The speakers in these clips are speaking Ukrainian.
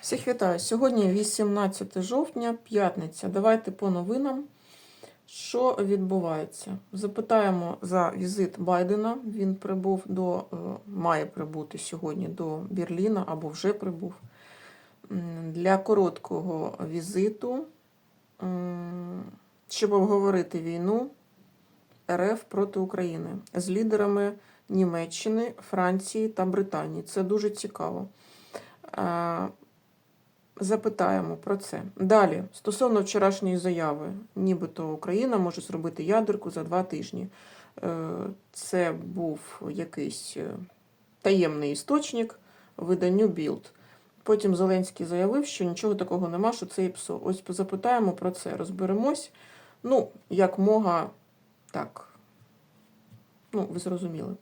Всіх вітаю. Сьогодні 18 жовтня, п'ятниця. Давайте по новинам, що відбувається. Запитаємо за візит Байдена. Він прибув до, е, має прибути сьогодні до Берліна або вже прибув. Для короткого візиту, щоб обговорити війну РФ проти України з лідерами Німеччини, Франції та Британії. Це дуже цікаво. Запитаємо про це. Далі, стосовно вчорашньої заяви, нібито Україна може зробити ядерку за два тижні. Е, Це був якийсь е, таємний істочник виданню Білд. Потім Зеленський заявив, що нічого такого нема, що це ІПСО. Ось запитаємо про це, розберемось. Ну, як мога, так. Ну, ви зрозуміли.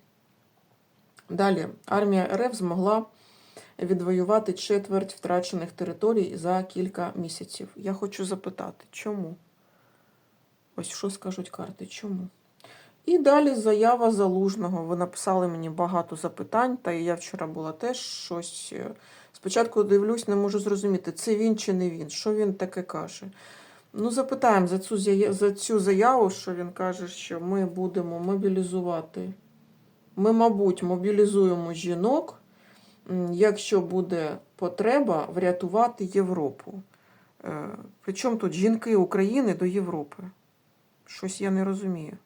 Далі, армія РФ змогла відвоювати четверть втрачених територій за кілька місяців. Я хочу запитати, чому? Ось що скажуть карти, чому? І далі заява залужного. Ви написали мені багато запитань, та я вчора була теж щось. е, Спочатку дивлюсь, не можу зрозуміти, це він чи не він, що він таке каже. Ну, запитаємо за цю, за цю заяву, що він каже, що ми будемо мобілізувати. Ми, мабуть, мобілізуємо жінок якщо буде потреба врятувати Європу. Е, Причому тут жінки України до Європи? Щось я не розумію.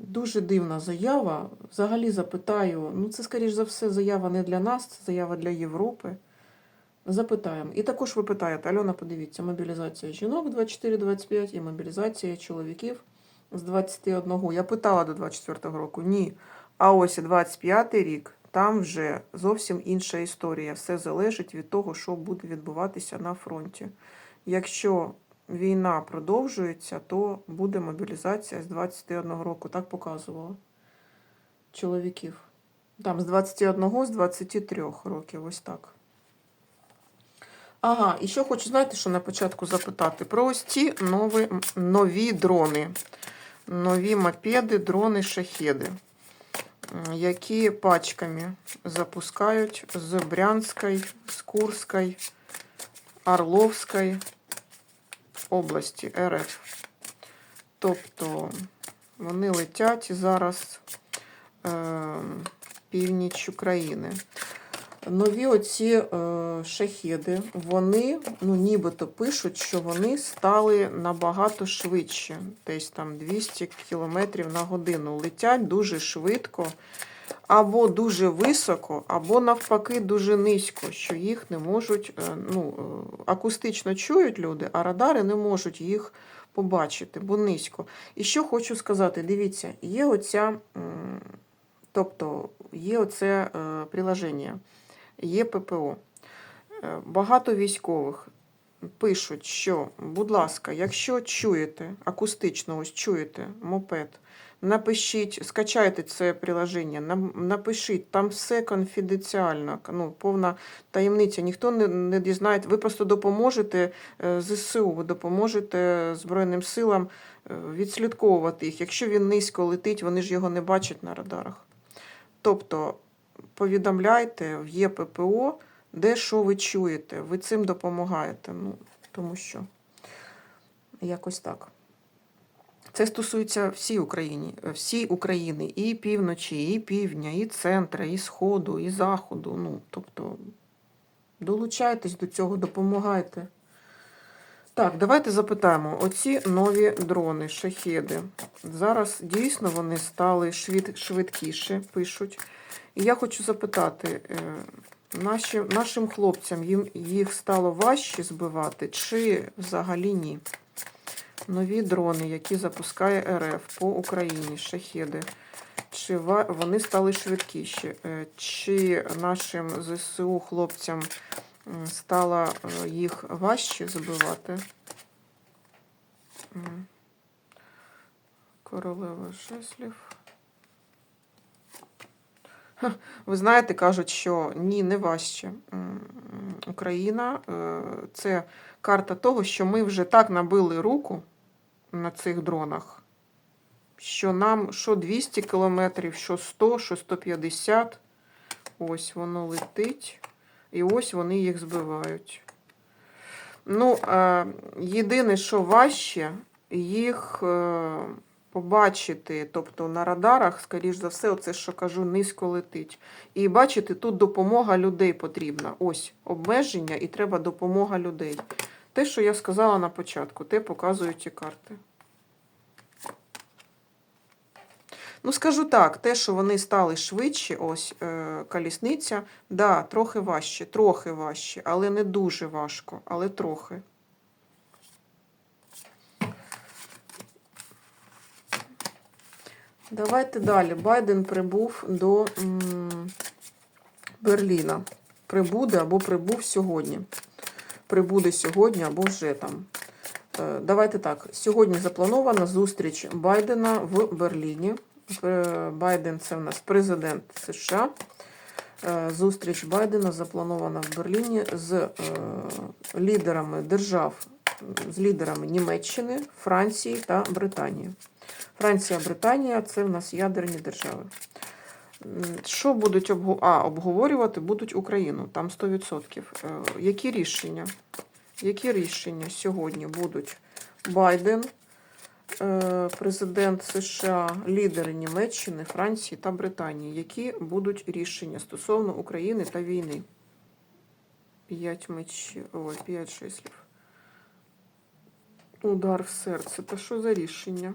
Дуже дивна заява. Взагалі запитаю, ну це, скоріш за все, заява не для нас, це заява для Європи. Запитаємо. І також ви питаєте, Альона, подивіться, мобілізація жінок 24-25 і мобілізація чоловіків з 21. Я питала до 24 року. Ні. А ось 25 рік, там вже зовсім інша історія. Все залежить від того, що буде відбуватися на фронті. Якщо війна продовжується, то буде мобілізація з 21 року. Так показувало чоловіків. Там з 21, з 23 років, ось так. Ага, і ще хочу, знаєте, що на початку запитати про ось ці нові, нові дрони. Нові мопеди, дрони, шахеди, які пачками запускають з Брянської, з Курської, Орловської області РФ. Тобто вони летять зараз е, північ України. Нові оці е, шахеди, вони ну, нібито пишуть, що вони стали набагато швидше, десь там 200 км на годину. Летять дуже швидко, або дуже високо, або навпаки дуже низько, що їх не можуть, е, ну, е, акустично чують люди, а радари не можуть їх побачити, бо низько. І що хочу сказати, дивіться, є оця, тобто є оце е, приложення є ППО. Е, Багато військових пишуть, що, будь ласка, якщо чуєте, акустично ось чуєте мопед, напишіть, скачайте це приложення, напишіть, там все конфіденціально, ну, повна таємниця, ніхто не, не дізнає. Ви просто допоможете е, ЗСУ, ви допоможете Збройним силам е, відслідковувати їх. Якщо він низько летить, вони ж його не бачать на радарах. Тобто повідомляйте в ЄППО, де що ви чуєте. Ви цим допомагаєте. Ну, тому що якось так. Це стосується всій Україні, всій України, і півночі, і півдня, і центра, і сходу, і заходу. Ну, тобто, долучайтесь до цього, допомагайте. Так, давайте запитаємо: оці нові дрони, шахеди. Зараз дійсно вони стали швид, швидкіше, пишуть. І я хочу запитати, е, наші, нашим хлопцям їм, їх стало важче збивати, чи взагалі ні? Нові дрони, які запускає РФ по Україні, шахеди. Чи вони стали швидкіші? Е, Чи нашим ЗСУ хлопцям стало е, їх важче збивати? Королева жезлів. Ви знаєте, кажуть, що ні, не важче. Україна е, це карта того, що ми вже так набили руку на цих дронах, що нам що 200 кілометрів, що 100, що 150, Ось воно летить. І ось вони їх збивають. Ну, е, єдине, що важче, їх е, побачити, тобто на радарах, скоріш за все, оце що кажу, низько летить. І бачите, тут допомога людей потрібна. Ось обмеження, і треба допомога людей. Те, що я сказала на початку, те показують ці карти. Ну, скажу так, те, що вони стали швидші, ось е, колісниця, да, трохи важче, трохи важче, але не дуже важко, але трохи. Давайте далі. Байден прибув до Берліна. Прибуде або прибув сьогодні. Прибуде сьогодні або вже там. Е, Давайте так. Сьогодні запланована зустріч Байдена в Берліні. Е, Байден це в нас президент США. Е, Зустріч Байдена запланована в Берліні з лідерами держав, з лідерами Німеччини, Франції та Британії. Франція, Британія це в нас ядерні держави. Що будуть обгу... а, обговорювати? Будуть Україну, там 100%. Е, Які рішення? Які рішення сьогодні будуть Байден, е, президент США, лідери Німеччини, Франції та Британії? Які будуть рішення стосовно України та війни? П'ять мечів, ой, п'ять шислів. Удар в серце. Та що за рішення?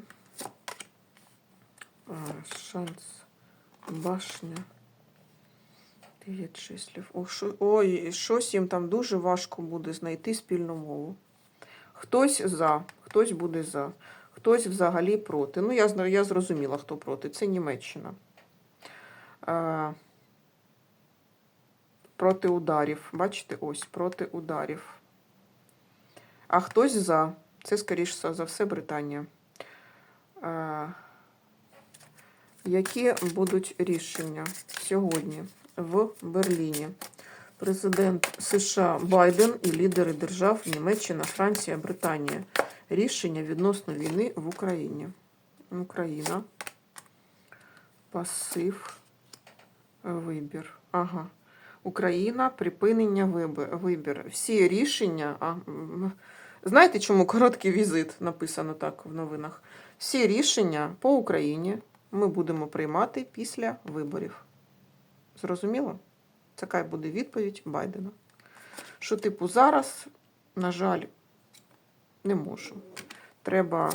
Шанс. Башня. Дев'ять числів. О, шо, ой, щось їм там дуже важко буде знайти спільну мову. Хтось за, хтось буде за, хтось взагалі проти. Ну, я, я зрозуміла, хто проти. Це Німеччина. А, проти ударів. Бачите, ось, проти ударів. А хтось за. Це, скоріш за все, Британія. А, які будуть рішення сьогодні в Берліні? Президент США Байден і лідери держав Німеччина, Франція, Британія. Рішення відносно війни в Україні. Україна. Пасив. Вибір. Ага. Україна, припинення вибір. Всі рішення. А, знаєте, чому короткий візит написано так в новинах? Всі рішення по Україні ми будемо приймати після виборів. Зрозуміло? Така буде відповідь Байдена. Що, типу, зараз, на жаль, не можу. Треба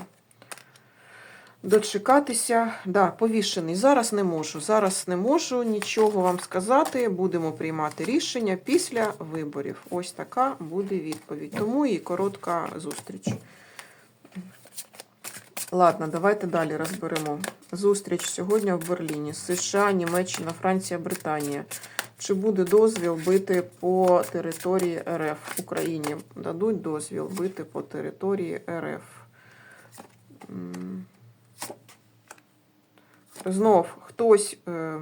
дочекатися. Да, повішений. Зараз не можу. Зараз не можу нічого вам сказати. Будемо приймати рішення після виборів. Ось така буде відповідь. Тому і коротка зустріч. Ладно, давайте далі розберемо. Зустріч сьогодні в Берліні. США, Німеччина, Франція, Британія. Чи буде дозвіл бити по території РФ Україні? Дадуть дозвіл бити по території РФ. Знов хтось, е,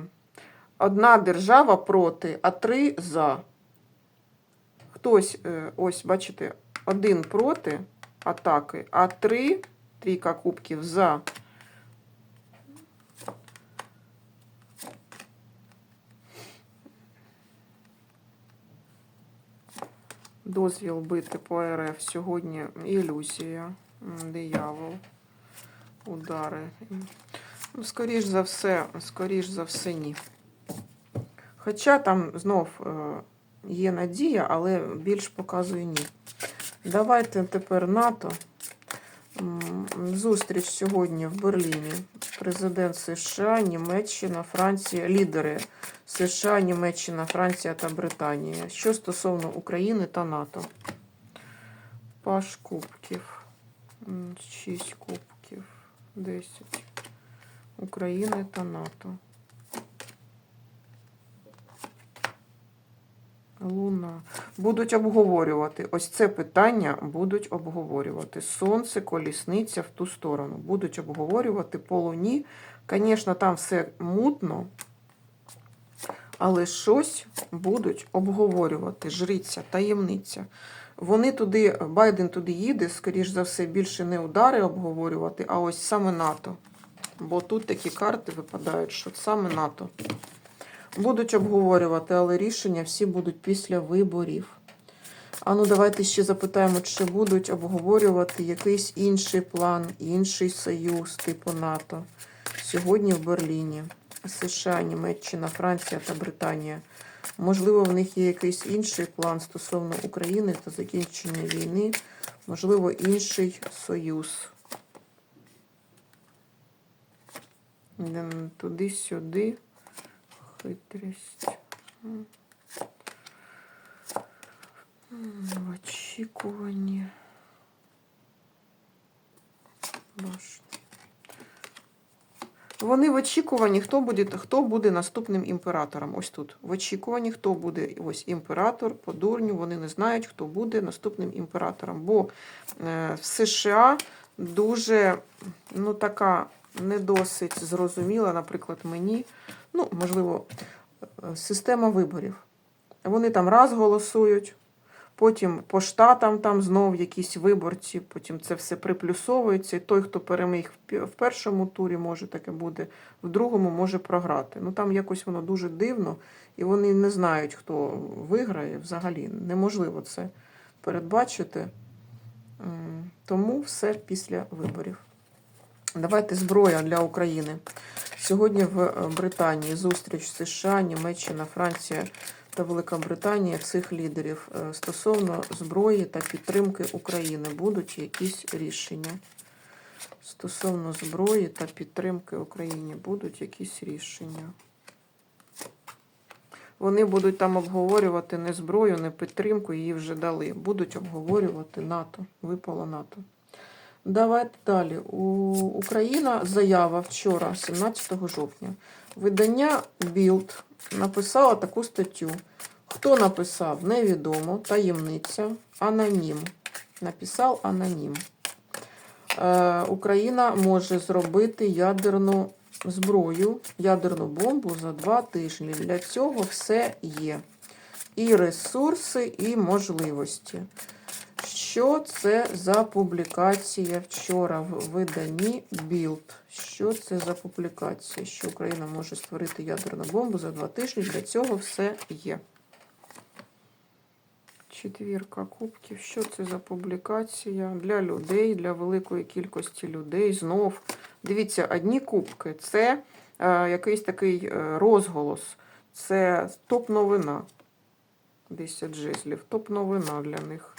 одна держава проти, а три за. Хтось, е, ось, бачите, один проти атаки, а три, трійка кубків за. Дозвіл бити по РФ сьогодні ілюзія, диявол, удари. Ну, скоріш за все, скоріш за все, ні. Хоча там знов е, є надія, але більш показує ні. Давайте тепер НАТО. Зустріч сьогодні в Берліні. Президент США, Німеччина, Франція, лідери США, Німеччина, Франція та Британія. Що стосовно України та НАТО. Паш кубків. М, Шість кубків. Десять. України та НАТО. Луна. Будуть обговорювати. Ось це питання будуть обговорювати. Сонце, колісниця в ту сторону. Будуть обговорювати по луні. Звісно, там все мутно, але щось будуть обговорювати. Жриця, таємниця. Вони туди, Байден туди їде, скоріш за все, більше не удари обговорювати, а ось саме НАТО. Бо тут такі карти випадають, що саме НАТО Будуть обговорювати, але рішення всі будуть після виборів. А ну давайте ще запитаємо, чи будуть обговорювати якийсь інший план, інший союз типу НАТО сьогодні в Берліні. США, Німеччина, Франція та Британія. Можливо, в них є якийсь інший план стосовно України та закінчення війни, можливо, інший союз. Туди-сюди. Хитрість. Очікуванні. Вони в очікуванні, хто буде, хто буде наступним імператором. Ось тут. В очікуванні, хто буде ось імператор по дурню. Вони не знають, хто буде наступним імператором. Бо е, в США дуже ну, така не досить зрозуміла, наприклад, мені, ну, можливо, е, система виборів. Вони там раз голосують, потім по штатам там знов якісь виборці, потім це все приплюсовується. І той, хто переміг в першому турі, може таке буде, в другому може програти. Ну там якось воно дуже дивно, і вони не знають, хто виграє взагалі. Неможливо це передбачити. Тому все після виборів. Давайте зброя для України. Сьогодні в е, Британії зустріч США, Німеччина, Франція та Велика Британія цих лідерів Е, стосовно зброї та підтримки України будуть якісь рішення. Стосовно зброї та підтримки Україні будуть якісь рішення. Вони будуть там обговорювати не зброю, не підтримку, її вже дали. Будуть обговорювати НАТО. Випало НАТО. Давайте далі. У Україна заява вчора, 17 жовтня. Видання Білд написало таку статтю. Хто написав, невідомо, таємниця, анонім. Написав анонім. Е, Україна може зробити ядерну зброю, ядерну бомбу за два тижні. Для цього все є. І ресурси, і можливості. Що це за публікація вчора в виданні Білд? Що це за публікація? Що Україна може створити ядерну бомбу за два тижні? Для цього все є. Четвірка кубків. Що це за публікація? Для людей, для великої кількості людей. Знов. Дивіться, одні кубки. Це е, якийсь такий е, розголос. Це топ-новина. 10 жезлів. Топ-новина для них.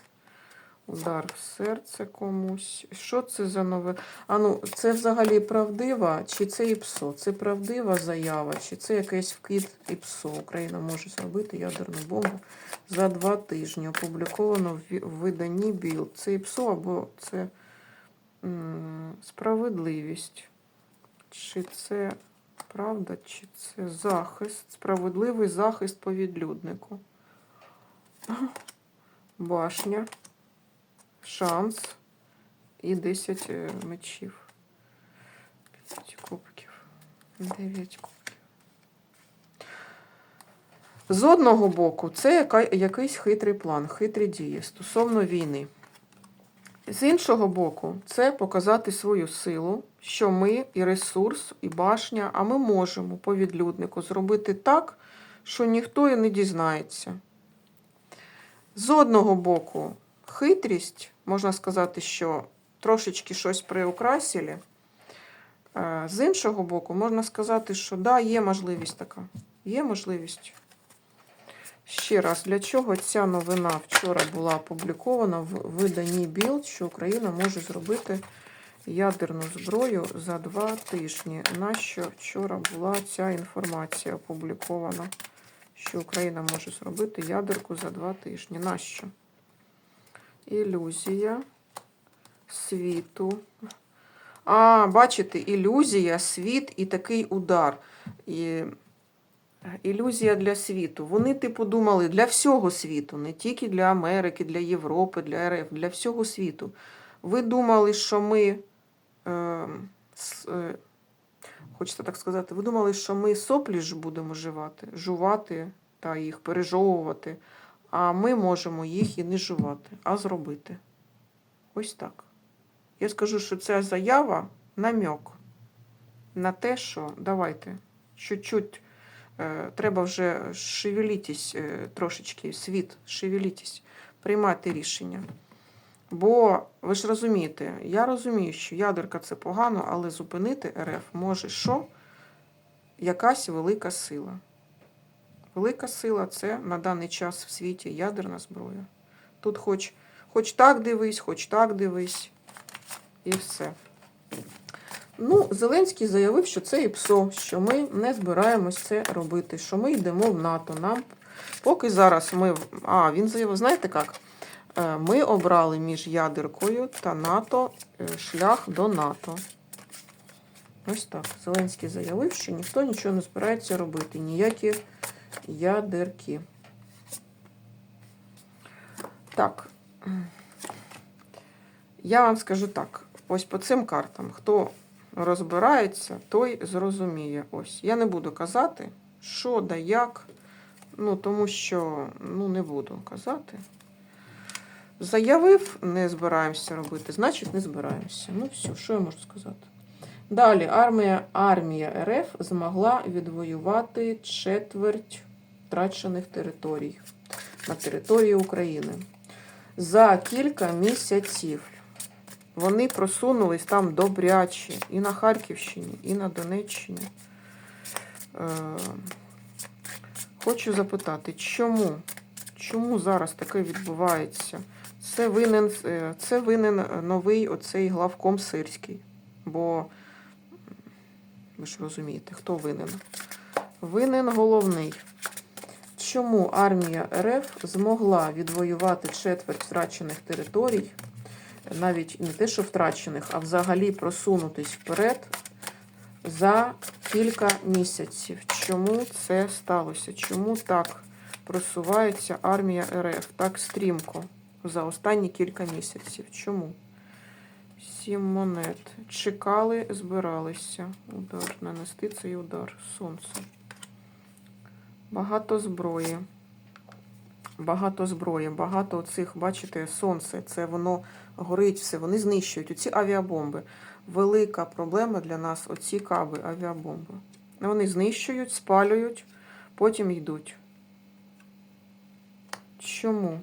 Удар в серце комусь. Що це за нове? А ну, це взагалі правдива, чи це ІПСО? Це правдива заява, чи це якийсь вкид ІПСО? Україна може зробити ядерну бомбу за два тижні. Опубліковано в виданні БІЛ. Це ІПСО або це м, справедливість. Чи це правда, чи це захист? Справедливий захист по відлюднику. Башня шанс і 10 е, мечів. 5 кубків. 9 кубків. З одного боку, це якийсь хитрий план, хитрі дії стосовно війни. З іншого боку, це показати свою силу, що ми і ресурс, і башня, а ми можемо по відлюднику зробити так, що ніхто і не дізнається. З одного боку, хитрість, можна сказати, що трошечки щось приукрасили. Е, З іншого боку, можна сказати, що да, є можливість така. Є можливість. Ще раз, для чого ця новина вчора була опублікована в виданні Білд, що Україна може зробити ядерну зброю за два тижні. Нащо вчора була ця інформація опублікована, що Україна може зробити ядерку за два тижні? Нащо? Ілюзія світу. А, бачите, ілюзія, світ і такий удар. І... Ілюзія для світу. Вони, типу, думали для всього світу, не тільки для Америки, для Європи, для РФ, для всього світу. Ви думали, що ми, е, е, хочете так сказати, ви думали, що ми соплі ж будемо жувати, жувати та їх пережовувати, а ми можемо їх і не жувати, а зробити. Ось так. Я скажу, що ця заява намек на те, що давайте чуть-чуть Е, Треба вже шевелітись е, трошечки, світ, шевелітись, приймати рішення. Бо ви ж розумієте, я розумію, що ядерка це погано, але зупинити РФ може що? Якась велика сила. Велика сила це на даний час в світі ядерна зброя. Тут хоч, хоч так дивись, хоч так дивись, і все. Ну, Зеленський заявив, що це ІПСО, що ми не збираємось це робити, що ми йдемо в НАТО. Нам поки зараз ми. А, він заявив, знаєте як? Е, Ми обрали між ядеркою та НАТО е, шлях до НАТО. Ось так. Зеленський заявив, що ніхто нічого не збирається робити, ніякі ядерки. Так. Я вам скажу так: ось по цим картам, хто розбирається, той зрозуміє. Ось. Я не буду казати, що да як. Ну, тому що ну, не буду казати. Заявив, не збираємося робити, значить не збираємося. Ну все, що я можу сказати? Далі армія, армія РФ змогла відвоювати четверть втрачених територій на території України. За кілька місяців вони просунулись там добряче і на Харківщині, і на Донеччині. Е, Хочу запитати, чому? Чому зараз таке відбувається? Це винен, е, це винен новий оцей главком Сирський. Бо ви ж розумієте, хто винен? Винен головний. Чому армія РФ змогла відвоювати четверть втрачених територій, навіть не те, що втрачених, а взагалі просунутись вперед за кілька місяців? Чому це сталося? Чому так просувається армія РФ так стрімко за останні кілька місяців? Чому? Сім монет. Чекали, збиралися. Удар. Нанести цей удар. Сонце. Багато зброї. Багато зброї, багато оцих, бачите, сонце. Це воно горить все, вони знищують. Оці авіабомби. Велика проблема для нас оці каби авіабомби. Вони знищують, спалюють, потім йдуть. Чому?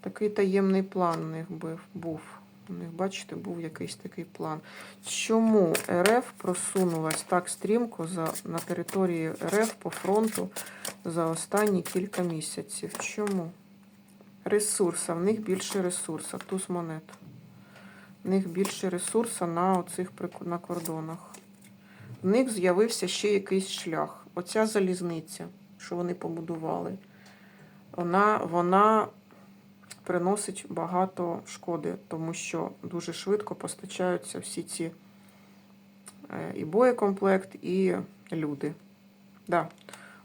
Такий таємний план у них був. У них, бачите, був якийсь такий план. Чому РФ просунулась так стрімко за, на території РФ по фронту за останні кілька місяців? Чому? Ресурса, в них більше ресурса, туз монет. В них більше ресурса на оцих на кордонах. В них з'явився ще якийсь шлях. Оця залізниця, що вони побудували, вона, вона приносить багато шкоди, тому що дуже швидко постачаються всі ці е, і боєкомплект, і люди. Да.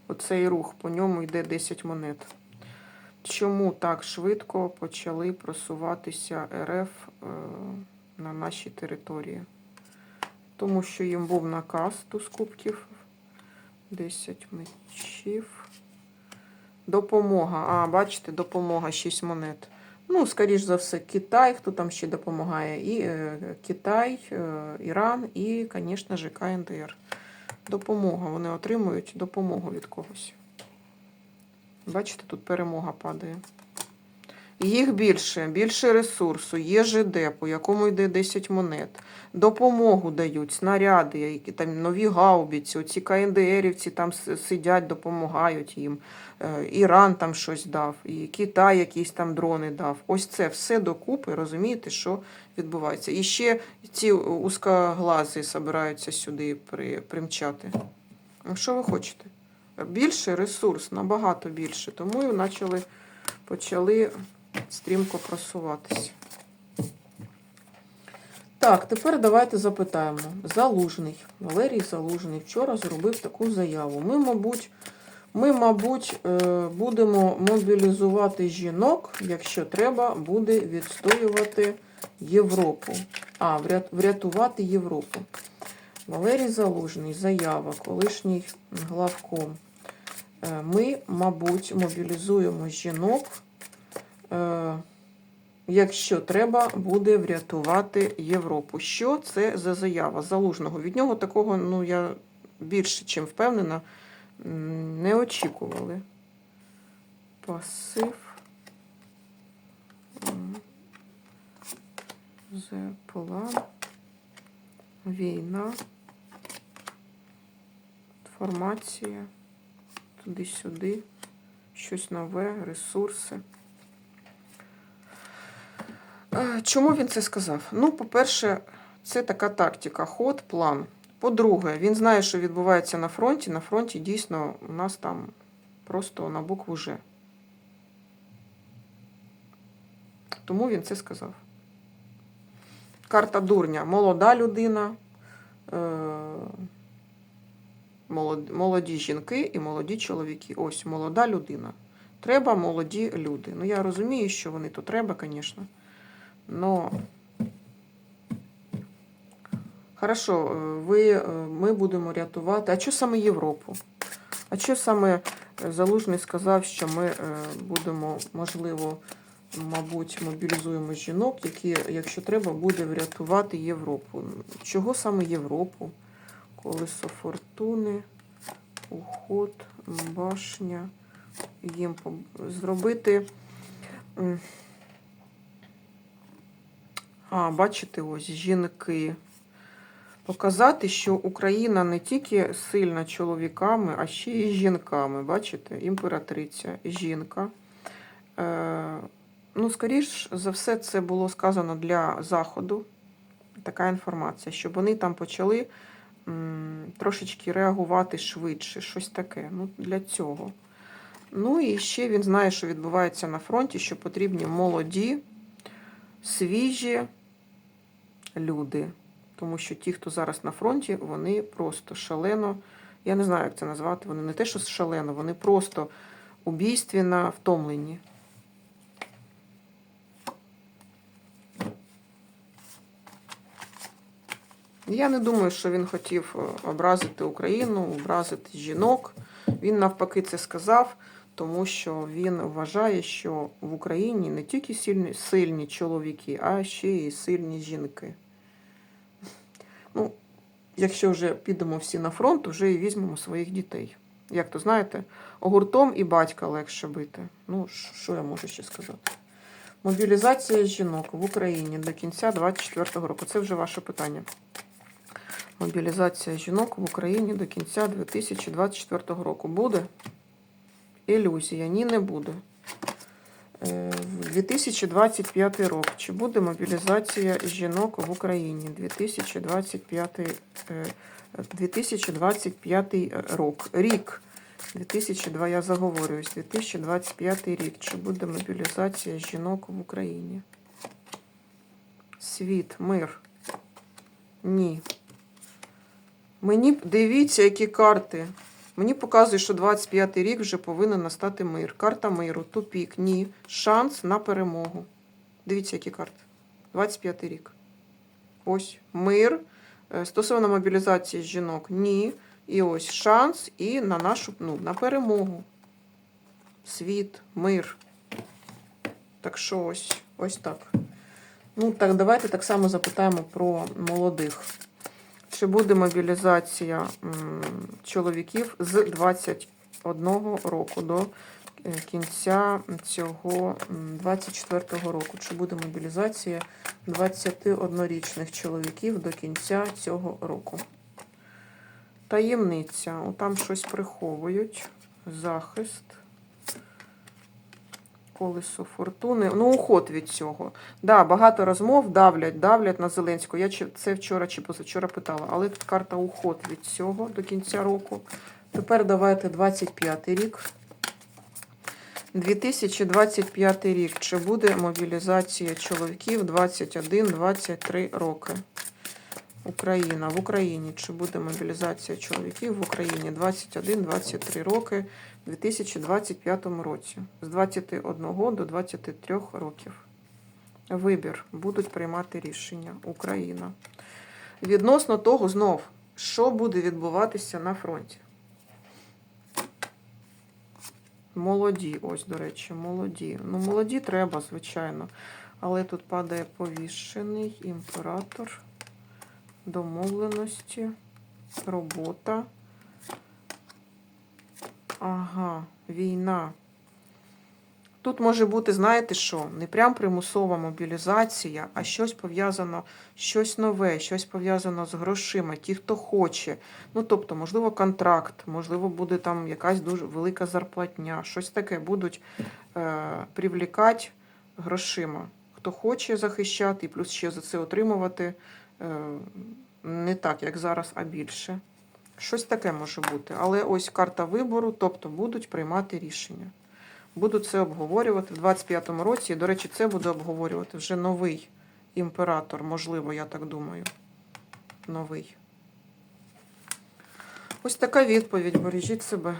Оцей рух, по ньому йде 10 монет. Чому так швидко почали просуватися РФ е, на нашій території? Тому що їм був наказ туз кубків. 10 мечів. Допомога. А, бачите, допомога 6 монет. Ну, скоріш за все, Китай, хто там ще допомагає, і е, Китай, е, Іран і, звісно ж, КНДР. Допомога. Вони отримують допомогу від когось. Бачите, тут перемога падає. Їх більше, більше ресурсу, є ЖД, по якому йде 10 монет. Допомогу дають, снаряди, які там нові гаубіці, оці КНДРівці там сидять, допомагають їм. Е, Іран там щось дав, і Китай якісь там дрони дав. Ось це все докупи, розумієте, що відбувається. І ще ці узкоглази збираються сюди при, примчати. Ну, Що ви хочете? Більше ресурс, набагато більше. Тому і почали, почали стрімко просуватися. Так, тепер давайте запитаємо. Залужний, Валерій Залужний вчора зробив таку заяву. Ми, мабуть, ми, мабуть, е, будемо мобілізувати жінок, якщо треба буде відстоювати Європу. А, врятувати Європу. Валерій Залужний, заява, колишній главком. Е, Ми, мабуть, мобілізуємо жінок, якщо треба буде врятувати Європу. Що це за заява Залужного? Від нього такого, ну я більше чим впевнена, не очікували. Пасив. The. Війна. Інформація. Туди-сюди. Щось нове, ресурси. Е, Чому він це сказав? Ну, по-перше, це така тактика, ход, план. По-друге, він знає, що відбувається на фронті. На фронті дійсно у нас там просто на букву Ж. Тому він це сказав. Карта дурня. Молода людина, е, молоді жінки і молоді чоловіки. Ось молода людина. Треба молоді люди. Ну, я розумію, що вони то треба, звісно. Но хорошо, е, ви, е, ми будемо рятувати. А що саме Європу? А що саме е, Залужний сказав, що ми будемо, можливо, мабуть, мобілізуємо жінок, які, якщо треба, буде врятувати Європу. Чого саме Європу? Колесо фортуни, уход, башня. Їм зробити. А, бачите, ось жінки. Показати, що Україна не тільки сильна чоловіками, а ще й жінками. Бачите, імператриця, жінка. Е, ну, скоріш за все, це було сказано для Заходу. Така інформація, щоб вони там почали м, трошечки реагувати швидше, щось таке. Ну, для цього. Ну і ще він знає, що відбувається на фронті, що потрібні молоді, свіжі люди. Тому що ті, хто зараз на фронті, вони просто шалено, я не знаю, як це назвати, вони не те, що шалено, вони просто убійственно втомлені. Я не думаю, що він хотів е, образити Україну, образити жінок. Він навпаки це сказав, тому що він вважає, що в Україні не тільки сильні, сильні чоловіки, а ще й сильні жінки. Ну, якщо вже підемо всі на фронт, вже і візьмемо своїх дітей. Як то знаєте, гуртом і батька легше бити. Ну, що я можу ще сказати? Мобілізація жінок в Україні до кінця 2024 року. Це вже ваше питання. Мобілізація жінок в Україні до кінця 2024 року. Буде? Ілюзія. Ні, не буде. Е, 2025 рок. Чи буде мобілізація жінок в Україні? 2025, е, 2025 рок. Рік. 2002, я заговорююсь. 2025 рік. Чи буде мобілізація жінок в Україні? Світ, мир. Ні. Мені дивіться, які карти. Мені показує, що 25-й рік вже повинен настати мир. Карта миру, тупік, ні. Шанс на перемогу. Дивіться, які карти. 25-й рік. Ось мир. Е, Стосовно мобілізації жінок, ні. І ось шанс і на нашу ну, на перемогу. Світ, мир. Так що ось, ось так. Ну, так, давайте так само запитаємо про молодих. Чи буде мобілізація чоловіків з 21 року до е, кінця цього 24 року? Чи буде мобілізація 21-річних чоловіків до кінця цього року? Таємниця. Там щось приховують. Захист. Колесо фортуни. Ну, уход від цього. Да, багато розмов давлять, давлять на Зеленського. Я це вчора чи позавчора питала, але тут карта уход від цього до кінця року. Тепер давайте 25 рік. 2025 рік. Чи буде мобілізація чоловіків 21-23 роки? Україна. В Україні. Чи буде мобілізація чоловіків в Україні 21-23 роки у 2025 році? З 21 до 23 років. Вибір. Будуть приймати рішення. Україна. Відносно того, знов, що буде відбуватися на фронті? Молоді, ось, до речі, молоді. Ну, молоді треба, звичайно. Але тут падає повішений імператор, домовленості, робота, Ага, війна. Тут може бути, знаєте що, не прям примусова мобілізація, а щось пов'язано, щось нове, щось пов'язано з грошима, ті, хто хоче. Ну, тобто, можливо, контракт, можливо, буде там якась дуже велика зарплатня, щось таке будуть е, привлікати грошима. Хто хоче захищати, і плюс ще за це отримувати не так, як зараз, а більше. Щось таке може бути. Але ось карта вибору, тобто будуть приймати рішення. Буду це обговорювати в 25-му році. До речі, це буде обговорювати вже новий імператор, можливо, я так думаю. Новий. Ось така відповідь. Бережіть себе.